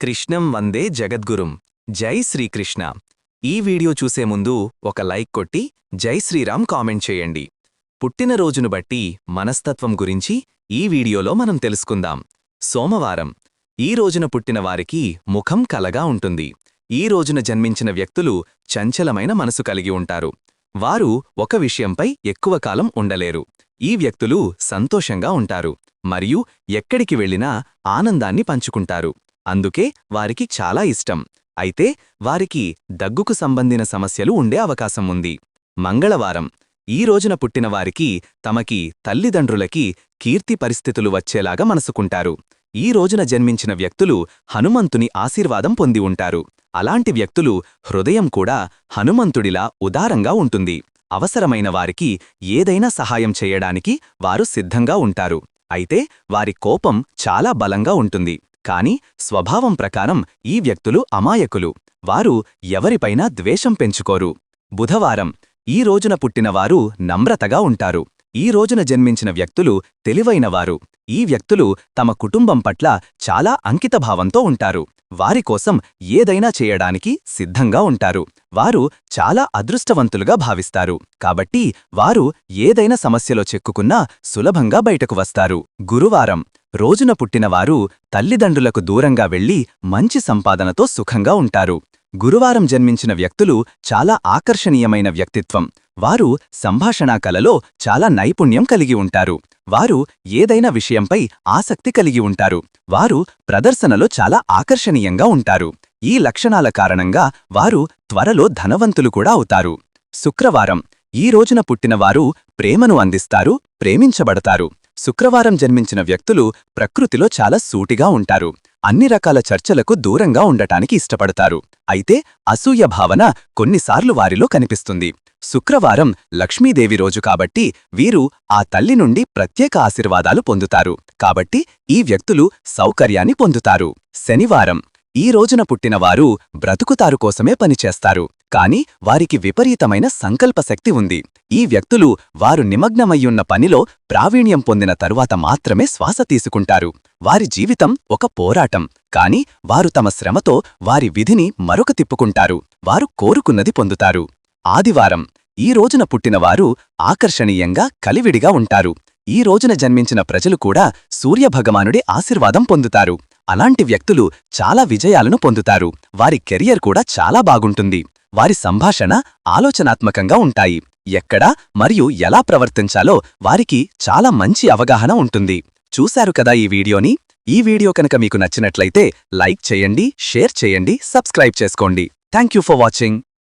కృష్ణం వందే జగద్గురుం. జై శ్రీకృష్ణ. ఈ వీడియో చూసే ముందు ఒక లైక్ కొట్టి జై శ్రీరామ్ కామెంట్ చేయండి. పుట్టినరోజును బట్టి మనస్తత్వం గురించి ఈ వీడియోలో మనం తెలుసుకుందాం. సోమవారం. ఈ రోజున పుట్టిన వారికి ముఖం కలగా ఉంటుంది. ఈ రోజున జన్మించిన వ్యక్తులు చంచలమైన మనసు కలిగి ఉంటారు. వారు ఒక విషయంపై ఎక్కువ కాలం ఉండలేరు. ఈ వ్యక్తులు సంతోషంగా ఉంటారు. మరియు ఎక్కడికి వెళ్ళినా ఆనందాన్ని పంచుకుంటారు. అందుకే వారికి చాలా ఇష్టం. అయితే వారికి దగ్గుకు సంబంధిన సమస్యలు ఉండే అవకాశం ఉంది. మంగళవారం ఈ రోజున పుట్టిన వారికి తమకి తల్లిదండ్రులకి కీర్తి పరిస్థితులు వచ్చేలాగా మనసుకుంటారు. ఈ రోజున జన్మించిన వ్యక్తులు హనుమంతుని ఆశీర్వాదం పొంది ఉంటారు. అలాంటి వ్యక్తులు హృదయం కూడా హనుమంతుడిలా ఉదారంగా ఉంటుంది. అవసరమైన వారికి ఏదైనా సహాయం చేయడానికి వారు సిద్ధంగా ఉంటారు. అయితే వారి కోపం చాలా బలంగా ఉంటుంది. కాని స్వభావం ప్రకారం ఈ వ్యక్తులు అమాయకులు. వారు ఎవరిపైనా ద్వేషం పెంచుకోరు. బుధవారం ఈ రోజున పుట్టినవారు నమ్రతగా ఉంటారు. ఈ రోజున జన్మించిన వ్యక్తులు తెలివైనవారు. ఈ వ్యక్తులు తమ కుటుంబం పట్ల చాలా అంకితభావంతో ఉంటారు. వారి కోసం ఏదైనా చేయడానికి సిద్ధంగా ఉంటారు. వారు చాలా అదృష్టవంతులుగా భావిస్తారు. కాబట్టి వారు ఏదైనా సమస్యలో చెక్కుకున్నా సులభంగా బయటకు వస్తారు. గురువారం రోజున పుట్టినవారు తల్లిదండ్రులకు దూరంగా వెళ్ళి మంచి సంపాదనతో సుఖంగా ఉంటారు. గురువారం జన్మించిన వ్యక్తులు చాలా ఆకర్షణీయమైన వ్యక్తిత్వం. వారు సంభాషణా కలలో చాలా నైపుణ్యం కలిగి ఉంటారు. వారు ఏదైనా విషయంపై ఆసక్తి కలిగి ఉంటారు. వారు ప్రదర్శనలో చాలా ఆకర్షణీయంగా ఉంటారు. ఈ లక్షణాల కారణంగా వారు త్వరలో ధనవంతులు కూడా అవుతారు. శుక్రవారం ఈ రోజున పుట్టినవారు ప్రేమను అందిస్తారు ప్రేమించబడతారు. శుక్రవారం జన్మించిన వ్యక్తులు ప్రకృతిలో చాలా సూటిగా ఉంటారు. అన్ని రకాల చర్చలకు దూరంగా ఉండటానికి ఇష్టపడతారు. అయితే అసూయ భావన కొన్నిసార్లు వారిలో కనిపిస్తుంది. శుక్రవారం లక్ష్మీదేవి రోజు కాబట్టి వీరు ఆ తల్లి నుండి ప్రత్యేక ఆశీర్వాదాలు పొందుతారు. కాబట్టి ఈ వ్యక్తులు సౌకర్యాన్ని పొందుతారు. శనివారం ఈ రోజున పుట్టినవారు బ్రతుకుతారు కోసమే పనిచేస్తారు. కాని వారికి విపరీతమైన సంకల్పశక్తి ఉంది. ఈ వ్యక్తులు వారు నిమగ్నమయ్యున్న పనిలో ప్రావీణ్యం పొందిన తరువాత మాత్రమే శ్వాస తీసుకుంటారు. వారి జీవితం ఒక పోరాటం. కాని వారు తమ శ్రమతో వారి విధిని మరొక తిప్పుకుంటారు. వారు కోరుకున్నది పొందుతారు. ఆదివారం ఈ రోజున పుట్టినవారు ఆకర్షణీయంగా కలివిడిగా ఉంటారు. ఈ రోజున జన్మించిన ప్రజలు కూడా సూర్యభగవానుడి ఆశీర్వాదం పొందుతారు. అలాంటి వ్యక్తులు చాలా విజయాలను పొందుతారు. వారి కెరియర్ కూడా చాలా బాగుంటుంది. వారి సంభాషణ ఆలోచనాత్మకంగా ఉంటాయి. ఎక్కడ మరియు ఎలా ప్రవర్తించాలో వారికి చాలా మంచి అవగాహన ఉంటుంది. చూశారు కదా ఈ వీడియోని? ఈ వీడియో కనుక మీకు నచ్చినట్లయితే లైక్ చేయండి షేర్ చేయండి సబ్స్క్రైబ్ చేసుకోండి. Thank for watching.